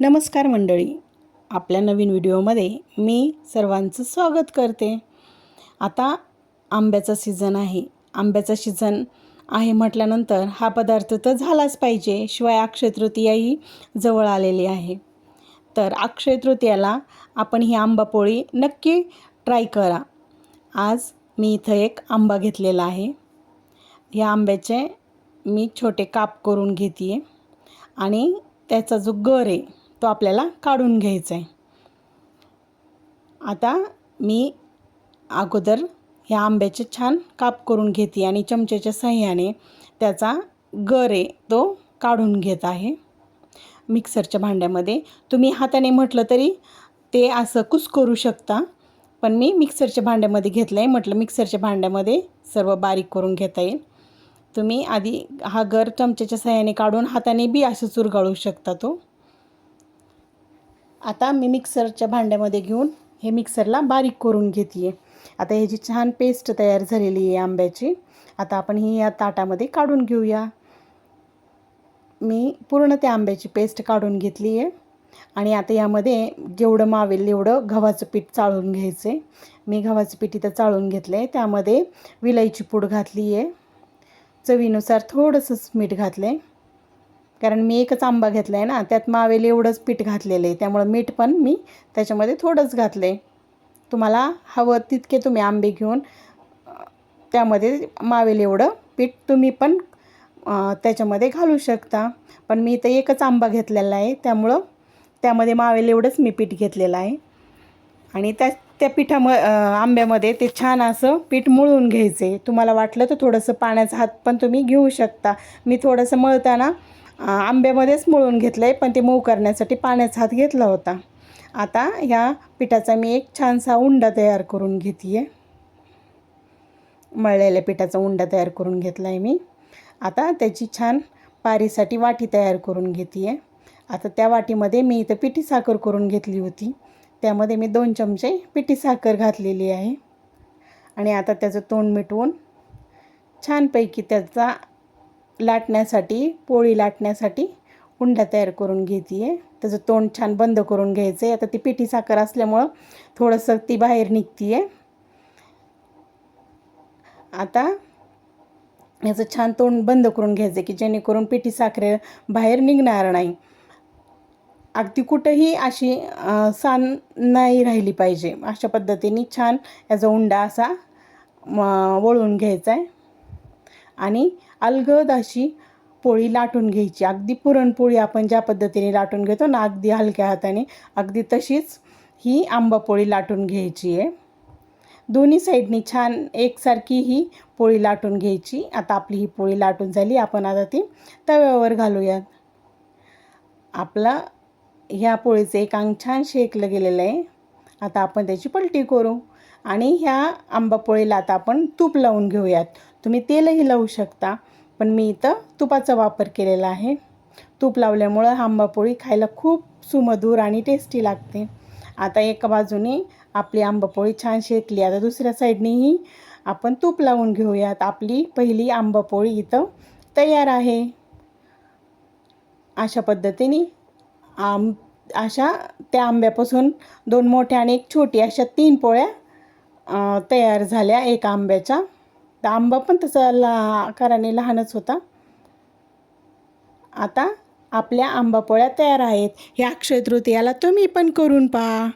नमस्कार मंडळी. आपल्या नवीन व्हिडिओमध्ये मी सर्वांचं स्वागत करते. आता आंब्याचा सीझन आहे. आंब्याचा सीझन आहे म्हटल्यानंतर हा पदार्थ तर झालाच पाहिजे शिवाय अक्षय तृतीयाही जवळ आलेली आहे. तर अक्षय तृतीयाला आपण ही आंबापोळी नक्की ट्राय करा. आज मी इथं एक आंबा घेतलेला आहे. या आंब्याचे मी छोटे काप करून घेते आहे आणि त्याचा जो गर आहे तो आपल्याला काढून घ्यायचा आहे. आता मी अगोदर ह्या आंब्याचे छान काप करून घेते आणि चमच्याच्या सहाय्याने त्याचा गर आहे तो काढून घेत आहे. मिक्सरच्या भांड्यामध्ये तुम्ही हाताने म्हटलं तरी ते असं कुस करू शकता पण मी मिक्सरच्या भांड्यामध्ये घेतलं आहे म्हटलं मिक्सरच्या भांड्यामध्ये सर्व बारीक करून घेता येईल. तुम्ही आधी हा गर चमच्याच्या सहाय्याने काढून हाताने बी असं चुरगाळू शकता तो. आता मी मिक्सरच्या भांड्यामध्ये घेऊन हे मिक्सरला बारीक करून घेते आहे आता ह्याची छान पेस्ट तयार झालेली आहे आंब्याची आता आपण ही या ताटामध्ये काढून घेऊया. मी पूर्ण त्या आंब्याची पेस्ट काढून घेतली आहे. आणि आता यामध्ये जेवढं मावेल तेवढं गव्हाचं पीठ चाळून घ्यायचं आहे मी गव्हाचं पीठ इथं चाळून घेतलं आहे त्यामध्ये विलायची पूड घातली आहे चवीनुसार थोडंसं मीठ घातलं आहे कारण मी एकच आंबा घेतला आहे ना त्यात मावेल एवढंच पीठ घातलेलं आहे त्यामुळं मीठ पण मी त्याच्यामध्ये थोडंच घातलं आहे तुम्हाला हवं तितके तुम्ही आंबे घेऊन त्यामध्ये मावेल एवढं पीठ तुम्ही पण त्याच्यामध्ये घालू शकता. पण मी इथं एकच आंबा घेतलेला आहे त्यामुळं त्यामध्ये मावेल एवढंच मी पीठ घेतलेलं आहे. आणि त्या त्या पिठाम आंब्यामध्ये ते छान असं पीठ मळून घ्यायचे तुम्हाला वाटलं तर थोडंसं पाण्याचा हात पण तुम्ही घेऊ शकता. मी थोडंसं मळताना आंब्यामध्येच मळून घेतलं आहे पण ते मऊ करण्यासाठी पाण्याचा हात घेतला होता. आता ह्या पिठाचा मी एक छानसा उंडा तयार करून घेते आहे मळलेल्या पिठाचा उंडा तयार करून घेतला आहे मी. आता त्याची छान पारीसाठी वाटी तयार करून घेते आहे आता त्या वाटीमध्ये मी इथं पिठी साखर करून घेतली होती. त्यामध्ये मी दोन चमचे पिठी साखर घातलेली आहे. आणि आता त्याचं तोंड मिटवून छानपैकी त्याचा लाटण्यासाठी पोळी लाटण्यासाठी उंडा तयार करून घेते आहे त्याचं तोंड छान बंद करून घ्यायचं आहे आता ती पिठी साखर असल्यामुळं थोडंसं ती बाहेर निघते आहे आता याचं छान तोंड बंद करून घ्यायचं की जेणेकरून पिठी साखरे बाहेर निघणार नाही. अगदी कुठंही अशी सान नाही राहिली पाहिजे. अशा पद्धतीने छान याचा उंडा असा वळून घ्यायचा आहे आणि अलगद अशी पोळी लाटून घ्यायची. अगदी पुरणपोळी आपण ज्या पद्धतीने लाटून घेतो ना अगदी हलक्या हाताने अगदी तशीच ही आंबा पोळी लाटून घ्यायची आहे. दोन्ही साईडनी छान एकसारखी ही पोळी लाटून घ्यायची. आता आपली ही पोळी लाटून झाली. आपण आता ती तव्यावर घालूयात. आपला ह्या पोळीचं एक अंग छान शेकलं गेलेलं आहे. आता आपण त्याची पलटी करू आणि ह्या आंबा पोळीला आता आपण तूप लावून घेऊयात. तुम्ही तेलही लावू शकता पण मी इथं तुपाचा वापर केलेला आहे. तूप लावल्यामुळं आंबापोळी खायला खूप सुमधूर आणि टेस्टी लागते. आता एका बाजूने आपली आंबापोळी छान शेकली आता दुसऱ्या साईडनेही आपण तूप लावून घेऊयात. आपली पहिली आंबापोळी इथं तयार आहे. अशा पद्धतीने आंब अशा त्या आंब्यापासून दोन मोठ्या आणि एक छोटी अशा तीन पोळ्या तयार झाल्या एक आंब्याच्या. तर आंबा पण तसा ला आकाराने लहानच होता. आता आपल्या आंबापोळ्या तयार आहेत. ह्या अक्षय तृतीयाला तुम्ही पण करून पहा.